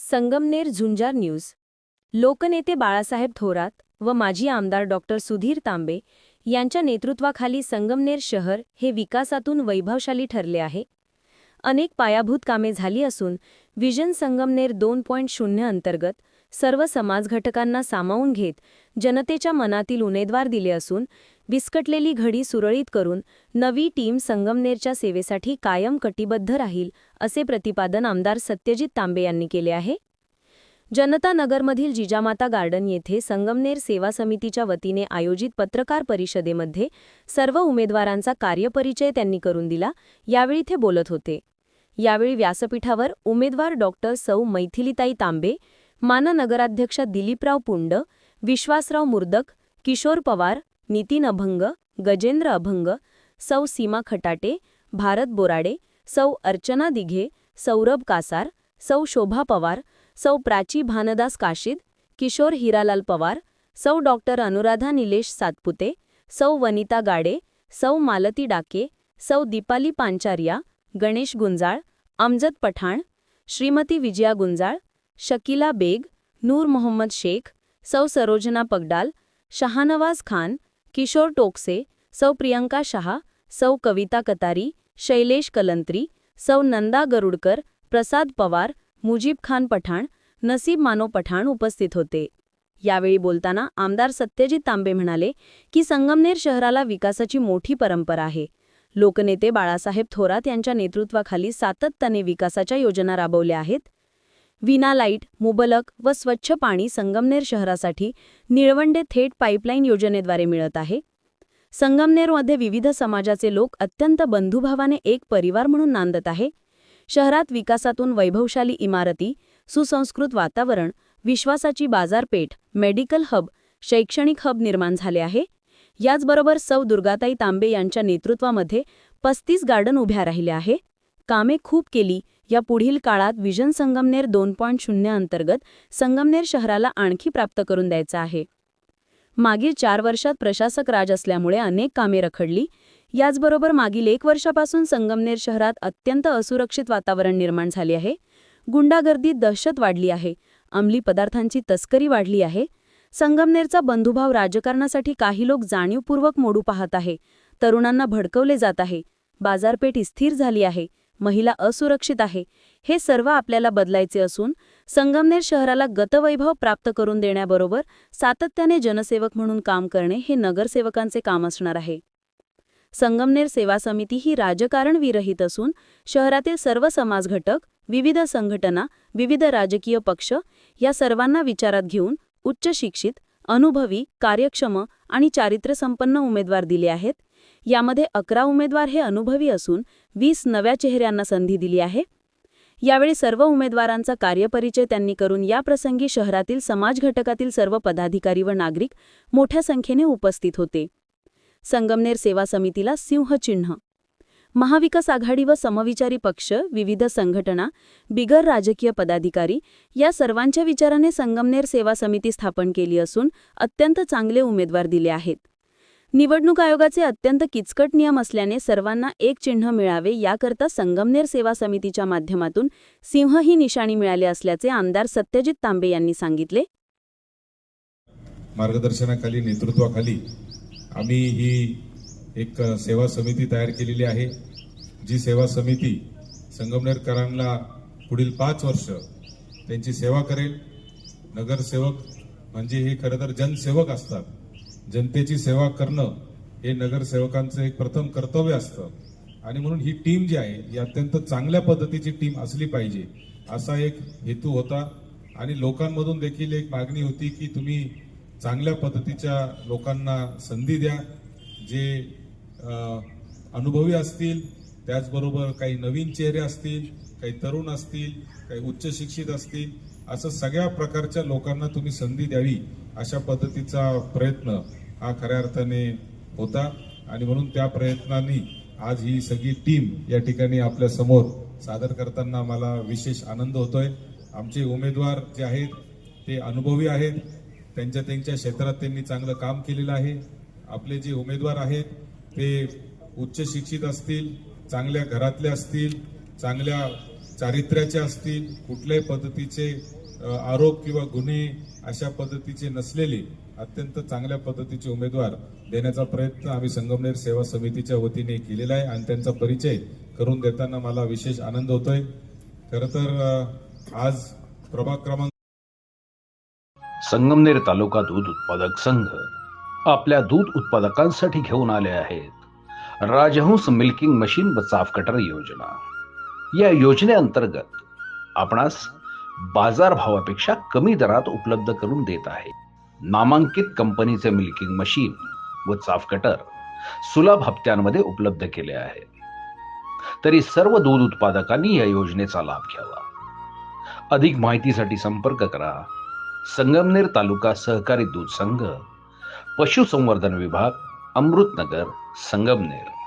संगमनेर झुंजार news. लोकनेते बाळासाहेब थोरात व माजी आमदार डॉक्टर सुधीर तांबे यांच्या नेतृत्वाखाली संगमनेर शहर हे विकासातून वैभवशाली ठरले आहे. अनेक पायाभूत कामे झाली असून विजन संगमनेर दोन पॉईंट शून्य अंतर्गत सर्व समाजघटकांना सामावून घेत जनतेच्या मनातील उमेदवार दिले असून विस्कटलेली घडी सुरळीत करून नवी टीम संगमनेरच्या सेवेसाठी कायम कटिबद्ध राहील असे प्रतिपादन आमदार सत्यजित तांबे यांनी केले आहे. जनता नगरमधील जिजामाता गार्डन येथे संगमनेर सेवा समितीच्या वतीने आयोजित पत्रकार परिषदेमध्ये सर्व उमेदवारांचा कार्यपरिचय त्यांनी करून दिला यावेळी ते बोलत होते. यावेळी व्यासपीठावर उमेदवार डॉक्टर सौ मैथिलीताई तांबे मान नगराध्यक्ष दिलीपराव पुंड विश्वासराव मुर्दक किशोर पवार नितीन अभंग गजेंद्र अभंग सौ सीमा खटाटे भारत बोराडे सौ अर्चना दिघे सौरभ कासार सौ शोभा पवार सौ प्राची भानदास काशीद किशोर हिरालाल पवार सौ डॉक्टर अनुराधा निलेश सातपुते सौ वनिता गाडे सौ मालती डाके सौ दीपाली पांचारिया गणेश गुंजाळ अमजद पठाण श्रीमती विजया गुंजाळ शकीला बेग नूर मोहम्मद शेख सौ सरोजना पगडाल शहानवाज खान किशोर टोकसे सौ प्रियंका शहा सौ कविता कतारी शैलेश कलंत्री सौ नंदा गरुडकर प्रसाद पवार मुजीब खान पठाण नसीब मानो पठाण उपस्थित होते. यावेळी बोलताना आमदार सत्यजित तांबे म्हणाले की संगमनेर शहराला विकासाची मोठी परंपरा आहे. लोकनेते बाळासाहेब थोरात यांच्या नेतृत्वाखाली सातत्याने विकासाच्या योजना राबवल्या आहेत. विना लाइट मुबलक व स्वच्छ पाणी संगमनेर शहरासाठी निळवंडे थेट पाईपलाईन योजनेद्वारे मिळत आहे. संगमनेरमध्ये विविध समाजाचे लोक अत्यंत बंधुभावाने एक परिवार म्हणून नांदत आहे. शहरात विकासातून वैभवशाली इमारती सुसंस्कृत वातावरण विश्वासाची बाजारपेठ मेडिकल हब शैक्षणिक हब निर्माण झाले आहे. याचबरोबर सौ दुर्गाताई तांबे यांच्या नेतृत्वामध्ये पस्तीस गार्डन उभ्या राहिल्या आहे. कामे खूप केली या पुढील काळात विजन संगमनेर दोन पॉईंट शून्य अंतर्गत संगमनेर शहराला आणखी प्राप्त करून द्यायचा आहे. मागील चार वर्षात प्रशासक राज असल्यामुळे अनेक कामे रखडली याचबरोबर मागील एक वर्षापासून संगमनेर शहरात अत्यंत असुरक्षित वातावरण निर्माण झाले आहे गुंडागर्दी दहशत वाढली आहे अंमली पदार्थांची तस्करी वाढली आहे संगमनेरचा बंधुभाव राजकारणासाठी काही लोक जाणीवपूर्वक मोडू पाहत आहे तरुणांना भडकवले जात आहे बाजारपेठ स्थिर झाली आहे महिला असुरक्षित आहे. हे सर्व आपल्याला बदलायचे असून संगमनेर शहराला गतवैभव प्राप्त करून देण्याबरोबर सातत्याने जनसेवक म्हणून काम करणे हे नगरसेवकांचे काम असणार आहे. संगमनेर सेवा समिती ही राजकारण विरहित असून शहरातील सर्व समाज घटक विविध संघटना विविध राजकीय पक्ष या सर्वांना विचारात घेऊन उच्च शिक्षित अनुभवी कार्यक्षम आणि चारित्र्यसंपन्न उमेदवार दिले आहेत. यामध्ये अकरा उमेदवार हे अनुभवी असून वीस नव्या चेहऱ्यांना संधी दिली आहे. यावेळी सर्व उमेदवारांचा कार्यपरिचय त्यांनी करून याप्रसंगी शहरातील समाज घटकातील सर्व पदाधिकारी व नागरिक मोठ्या संख्येने उपस्थित होते. संगमनेर सेवा समितीला सिंहचिन्ह. महाविकास आघाडी व समविचारी पक्ष विविध संघटना बिगर राजकीय पदाधिकारी या सर्वांच्या विचाराने संगमनेर सेवा समिती स्थापन केली असून अत्यंत चांगले उमेदवार दिले आहेत. निवडणूक आयोगाचे अत्यंत किचकट नियम असल्याने सर्वांना एक चिन्ह मिळावे याकरता संगमनेर सेवा समितीच्या माध्यमातून सिंह ही निशाणी मिळाले असल्याचे आमदार सत्यजित तांबे यांनी सांगितले. मार्गदर्शनाखाली नेतृत्वाखाली आम्ही ही एक सेवा समिती तयार केलेली आहे जी सेवा समिती संगमनेरकरांना पुढील पाच वर्ष त्यांची सेवा करेल. नगरसेवक म्हणजे हे खरं तर जनसेवक असतात. जनतेची सेवा करणं हे नगरसेवकांचं एक प्रथम कर्तव्य असतं. आणि म्हणून ही टीम जी आहे ही अत्यंत चांगल्या पद्धतीची टीम असली पाहिजे असा एक हेतू होता. आणि लोकांमधून देखील एक मागणी होती की तुम्ही चांगल्या पद्धतीच्या लोकांना संधी द्या. जे अनुभवी असतील त्याचबरोबर काही नवीन चेहरे असतील काही तरुण असतील काही उच्च शिक्षित असतील असं सगळ्या प्रकारच्या लोकांना तुम्ही संधी द्यावी अशा पद्धतीचा प्रयत्न हा खऱ्या अर्थाने होता. आणि म्हणून त्या प्रयत्नांनी आज ही सगळी टीम या ठिकाणी आपल्यासमोर सादर करताना मला विशेष आनंद होतोय. आमचे उमेदवार जे आहेत ते अनुभवी आहेत. त्यांच्या त्यांच्या क्षेत्रात त्यांनी चांगलं काम केलेलं आहे. आपले जे उमेदवार आहेत ते उच्च शिक्षित असतील चांगल्या घरातले असतील चांगल्या चारित्र्याचे असतील कुठल्याही पद्धतीचे आरोप किंवा गुन्हे अशा पद्धतीचे नसलेले अत्यंत चांगल्या पद्धतीचे उमेदवार देण्याचा प्रयत्न आम्ही संगमनेर सेवा समितीच्या वतीने केलेला आहे आणि त्यांचा परिचय करून देताना मला विशेष आनंद होतोय. खर तर आज प्रभाग क्रमांक संगमनेर तालुका दूध उत्पादक संघ आपल्या दूध उत्पादकांसाठी घेऊन आले आहेत. राजहंस मिल्किंग मशीन व चाफ कटर योजना. या योजनेअंतर्गत आपणास बाजार भावापेक्षा कमी दरात उपलब्ध करून देत आहे. नामांकित कंपनीचे मिल्किंग मशीन व चाफ कटर सुलभ हप्त्यांमध्ये उपलब्ध केले आहे. तरी सर्व दूध उत्पादकांनी या योजनेचा लाभ घ्यावा. अधिक माहितीसाठी संपर्क करा. संगमनेर तालुका सहकारी दूध संघ पशुसंवर्धन विभाग अमृतनगर संगमनेर.